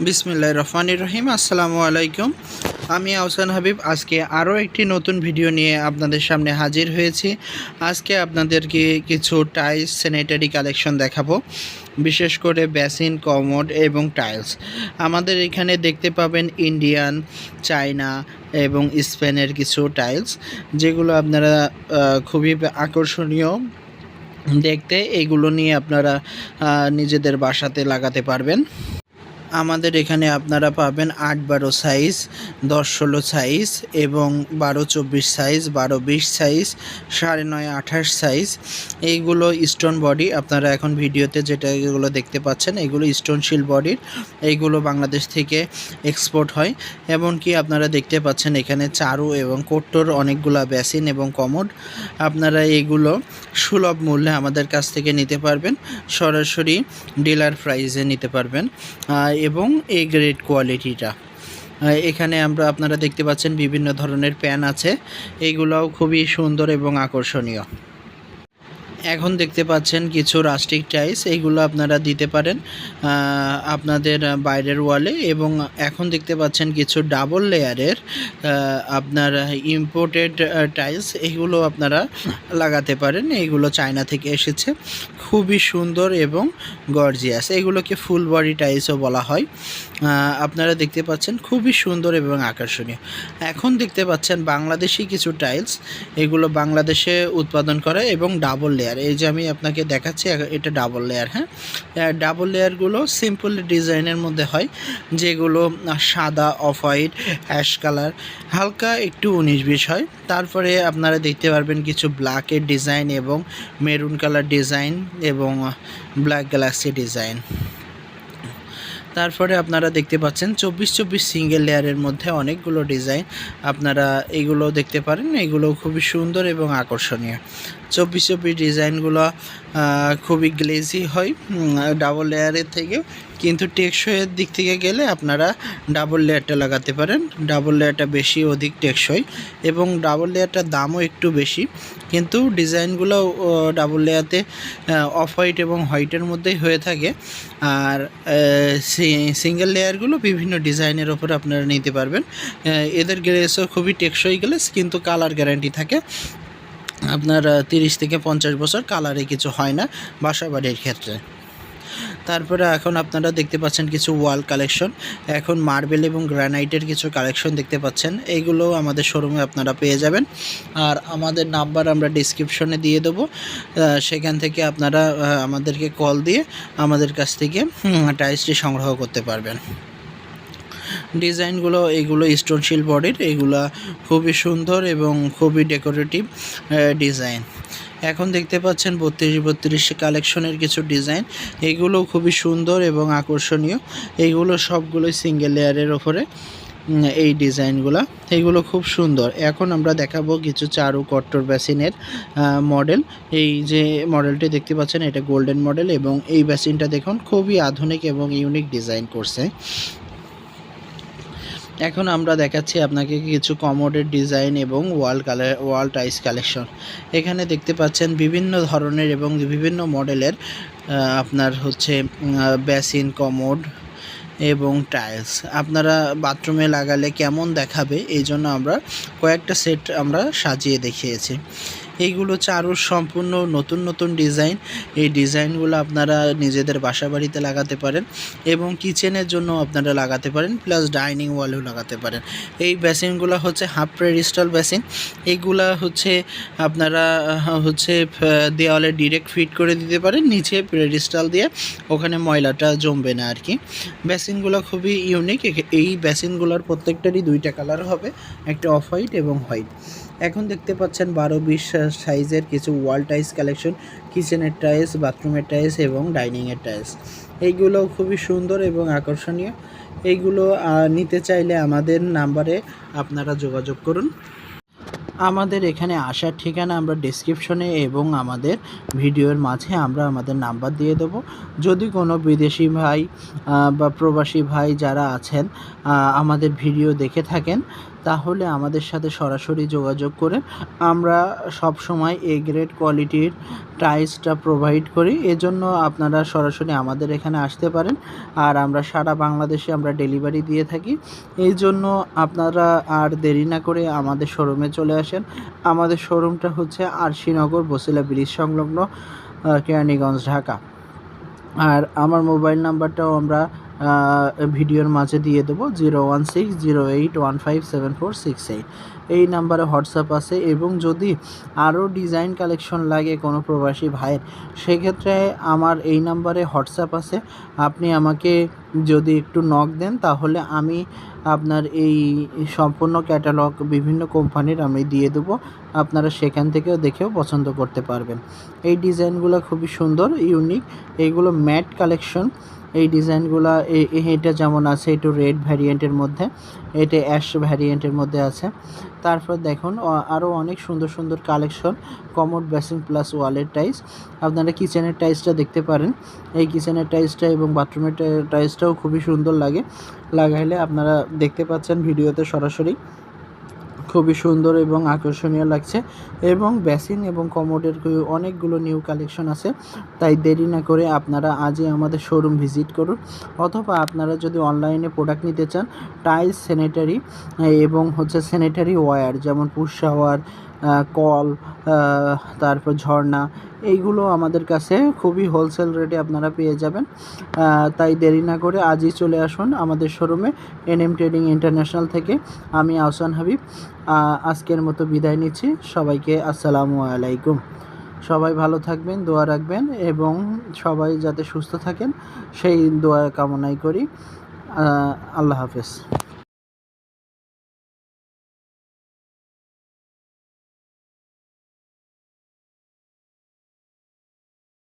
বিসমিল্লাহ রহমানির রহিম, আসসালামু আলাইকুম। আমি আহসান হাবিব, আজকে আরও একটি নতুন ভিডিও নিয়ে আপনাদের সামনে হাজির হয়েছি। আজকে আপনাদেরকে কিছু টাইলস স্যানিটারি কালেকশন দেখাবো, বিশেষ করে বেসিন, কমোড এবং টাইলস। আমাদের এখানে দেখতে পাবেন ইন্ডিয়ান, চায়না এবং স্পেনের কিছু টাইলস, যেগুলো আপনারা খুবই আকর্ষণীয় দেখতে। এগুলো নিয়ে আপনারা নিজেদের বাসাতে লাগাতে পারবেন। আমাদের এখানে আপনারা পাবেন আট বারো সাইজ দশ ষোলো সাইজ এবং বারো চব্বিশ সাইজ বারো বিশ সাইজ সাড়ে নয় আঠাশ সাইজ এইগুলো স্টোন বডি আপনারা এখন ভিডিওতে যেটা এগুলো দেখতে পাচ্ছেন, এগুলো স্টোনশিল বডির এইগুলো বাংলাদেশ থেকে এক্সপোর্ট হয়। এমনকি আপনারা দেখতে পাচ্ছেন এখানে চারু এবং কোট্টোর অনেকগুলা বেসিন এবং কমোড। আপনারা এগুলো সুলভ মূল্যে আমাদের কাছ থেকে নিতে পারবেন। সরাসরি ডিলার প্রাইজে নিতে পারবেন। এবং এ গ্রেড কোয়ালিটিটা এখানে আমরা আপনারা দেখতে পাচ্ছেন বিভিন্ন ধরনের প্যান আছে। এইগুলোও খুবই সুন্দর এবং আকর্ষণীয়। এখন দেখতে পাচ্ছেন কিছু রাস্টিক টাইলস এইগুলো আপনারা দিতে পারেন আপনাদের বাইরের ওয়ালে এবং এখন দেখতে পাচ্ছেন কিছু ডাবল লেয়ারের আপনার ইম্পোর্টেড টাইলস এগুলো আপনারা লাগাতে পারেন। এইগুলো চায়না থেকে এসেছে। খুবই সুন্দর এবং গর্জিয়াস এগুলোকে ফুল বডি টাইলসও বলা হয়। আপনারা দেখতে পাচ্ছেন খুবই সুন্দর এবং আকর্ষণীয়। এখন দেখতে পাচ্ছেন বাংলাদেশি কিছু টাইলস এগুলো বাংলাদেশে উৎপাদন করা এবং ডাবল লেয়ার এই যে আমি আপনাকে দেখাচ্ছি এটা ডাবল লেয়ার হ্যাঁ? ডাবল লেয়ারগুলো সিম্পল ডিজাইনের মধ্যে হয়, যেগুলো সাদা অফ হোয়াইট অ্যাশ কালার হালকা একটু উনিশ বিশ হয়। তারপরে আপনারা দেখতে পারবেন কিছু ব্ল্যাকের ডিজাইন এবং মেরুন কালার ডিজাইন এবং ব্ল্যাক গ্যালাক্সি ডিজাইন তারপরে আপনারা দেখতে পাচ্ছেন চব্বিশ চব্বিশ সিঙ্গেল লেয়ারের মধ্যে অনেকগুলো ডিজাইন আপনারা এগুলো দেখতে পারেন। এগুলো খুবই সুন্দর এবং আকর্ষণীয়। চব্বিশ চব্বিশ ডিজাইনগুলো খুবই গ্লেজি হয় ডাবল লেয়ারের থেকে। কিন্তু টেকসইয়ের দিক থেকে গেলে আপনারা ডাবল লেয়ারটা লাগাতে পারেন। ডাবল লেয়ারটা বেশি অধিক টেকসই এবং ডাবল লেয়ারটার দামও একটু বেশি। কিন্তু ডিজাইনগুলো ডাবল লেয়ারতে অফ হোয়াইট এবং হোয়াইটের মধ্যেই হয়ে থাকে। আর সিঙ্গেল লেয়ারগুলো বিভিন্ন ডিজাইনের ওপর আপনারা নিতে পারবেন। এদের গ্লেসও খুবই টেকসই গ্লেস কিন্তু কালার গ্যারান্টি থাকে। আপনার তিরিশ থেকে পঞ্চাশ বছর কালারে কিছু হয় না বাসা বাড়ির ক্ষেত্রে। তারপরে এখন আপনারা দেখতে পাচ্ছেন কিছু ওয়াল কালেকশন। এখন মার্বেল এবং গ্রানাইটের কিছু কালেকশন দেখতে পাচ্ছেন। এইগুলো আমাদের শোরুমে আপনারা পেয়ে যাবেন। আর আমাদের নাম্বার আমরা ডিসক্রিপশনে দিয়ে দেবো। সেখান থেকে আপনারা আমাদেরকে কল দিয়ে আমাদের কাছ থেকে টাইলসটি সংগ্রহ করতে পারবেন। ডিজাইনগুলো এগুলো স্টোনশিল বডির। এগুলো খুবই সুন্দর এবং খুবই ডেকোরেটিভ ডিজাইন। এখন দেখতে পাচ্ছেন বত্রিশ বত্রিশ কালেকশনের কিছু ডিজাইন এগুলো খুবই সুন্দর এবং আকর্ষণীয়। এইগুলো সবগুলোই সিঙ্গেল লেয়ারের ওপরে এই ডিজাইনগুলো এইগুলো খুব সুন্দর। এখন আমরা দেখাবো কিছু চারু কট্টর বেসিনের মডেল এই যে মডেলটি দেখতে পাচ্ছেন, এটা গোল্ডেন মডেল এবং এই বেসিনটা দেখুন, খুবই আধুনিক এবং ইউনিক ডিজাইন করছে। এখন আমরা দেখাচ্ছি আপনাকে কিছু কমোডের ডিজাইন এবং ওয়াল কালার ওয়াল টাইস কালেকশন এখানে দেখতে পাচ্ছেন বিভিন্ন ধরনের এবং বিভিন্ন মডেলের আপনার হচ্ছে বেসিন কমোড এবং টাইলস আপনারা বাথরুমে লাগালে কেমন দেখাবে? এই জন্য আমরা কয়েকটা সেট আমরা সাজিয়ে দেখিয়েছি। এইগুলো চারুর সম্পূর্ণ নতুন নতুন ডিজাইন। এই ডিজাইনগুলো আপনারা নিজেদের বাসা বাড়িতে লাগাতে পারেন এবং কিচেনের জন্য আপনারা লাগাতে পারেন, প্লাস ডাইনিং ওয়ালেও লাগাতে পারেন। এই বেসিনগুলো হচ্ছে হাফ প্রেডিস্টাল বেসিন। এইগুলা হচ্ছে আপনারা হচ্ছে দেওয়ালে ডিরেক্ট ফিট করে দিতে পারেন, নিচে প্রেডিস্টাল দিয়ে ওখানে ময়লাটা জমবে না আর কি। বেসিনগুলো খুবই ইউনিক এই বেসিনগুলোর প্রত্যেকটারই দুইটা কালার হবে, একটা অফ হোয়াইট এবং হোয়াইট এখন দেখতে পাচ্ছেন বারো বিশ সাইজের কিছু ওয়াল টাইলস কালেকশন, কিচেনের টাইলস, বাথরুমের টাইলস এবং ডাইনিংয়ের টাইলস। এইগুলো খুবই সুন্দর এবং আকর্ষণীয়। এইগুলো নিতে চাইলে আমাদের নাম্বারে আপনারা যোগাযোগ করুন। আমাদের এখানে আসার ঠিকানা আমরা ডিসক্রিপশনে এবং আমাদের ভিডিওর মাঝে আমরা আমাদের নাম্বার দিয়ে দেবো। যদি কোনো বিদেশি ভাই বা প্রবাসী ভাই যারা আছেন আমাদের ভিডিও দেখে থাকেন তাহলে আমাদের সাথে সরাসরি যোগাযোগ করে আমরা সব সময় এ গ্রেড কোয়ালিটির টাইলসটা প্রোভাইড করি। এজন্য আপনারা সরাসরি আমাদের এখানে আসতে পারেন আর আমরা সারা বাংলাদেশে আমরা ডেলিভারি দিয়ে থাকি। এই জন্য আপনারা আর দেরি না করে আমাদের শোরুমে চলে আসেন। আমাদের শোরুমটা হচ্ছে আরশিনগর বসিলা ব্রিজ সংলগ্ন কেরানীগঞ্জ, ঢাকা। আর আমার মোবাইল নাম্বারটাও আমরা ভিডিওর মাঝে দিয়ে দেবো zero one six zero eight one five seven four six eight. এই নাম্বারে হোয়াটসঅ্যাপ আছে এবং যদি আরও ডিজাইন কালেকশন লাগে কোনো প্রবাসী ভাইয়ের, সেক্ষেত্রে আমার এই নাম্বারে হোয়াটসঅ্যাপ আছে। আপনি আমাকে যদি একটু নক দেন, তাহলে আমি আপনার এই সম্পূর্ণ ক্যাটালগ বিভিন্ন কোম্পানির আমি দিয়ে দেবো। আপনারা সেখান থেকেও দেখেও পছন্দ করতে পারবেন। এই ডিজাইনগুলো খুবই সুন্দর ইউনিক এইগুলো ম্যাট কালেকশন এই ডিজাইনগুলো এটা যেমন আছে, একটু রেড ভ্যারিয়েন্টের মধ্যে, এটা অ্যাশ ভ্যারিয়েন্টের মধ্যে আছে। তারপর দেখুন আরও অনেক সুন্দর সুন্দর কালেকশন কমোড বেসিং প্লাস ওয়ালের টাইলস আপনারা কিচেনের টাইলসটা দেখতে পারেন। এই কিচেনের টাইলসটা এবং বাথরুমের টাইলসটাও খুবই সুন্দর লাগে। লাগাইলে আপনারা দেখতে পাচ্ছেন ভিডিওতে সরাসরি। খুবই সুন্দর এবং আকর্ষণীয় লাগছে। এবং বেসিন এবং কমোডের অনেকগুলো নিউ কালেকশন আছে। তাই দেরি না করে আপনারা আজই আমাদের শোরুম ভিজিট করুন। অথবা আপনারা যদি অনলাইনে প্রোডাক্ট নিতে চান, টাইলস, স্যানিটারি এবং হচ্ছে স্যানিটারি ওয়্যার, যেমন পুশ শাওয়ার কল তারপর ঝর্ণা, এইগুলো আমাদের কাছে খুবই হোলসেল রেটে আপনারা পেয়ে যাবেন। তাই দেরি না করে আজই চলে আসুন আমাদের শোরুমে এনএম ট্রেডিং ইন্টারন্যাশনাল থেকে। আমি আহসান হাবিব আজকের মতো বিদায় নিচ্ছি। সবাইকে আসসালামু আলাইকুম। সবাই ভালো থাকবেন, দোয়া রাখবেন এবং সবাই যাতে সুস্থ থাকেন, সেই দোয়া কামনাই করি। আল্লাহ হাফেজ।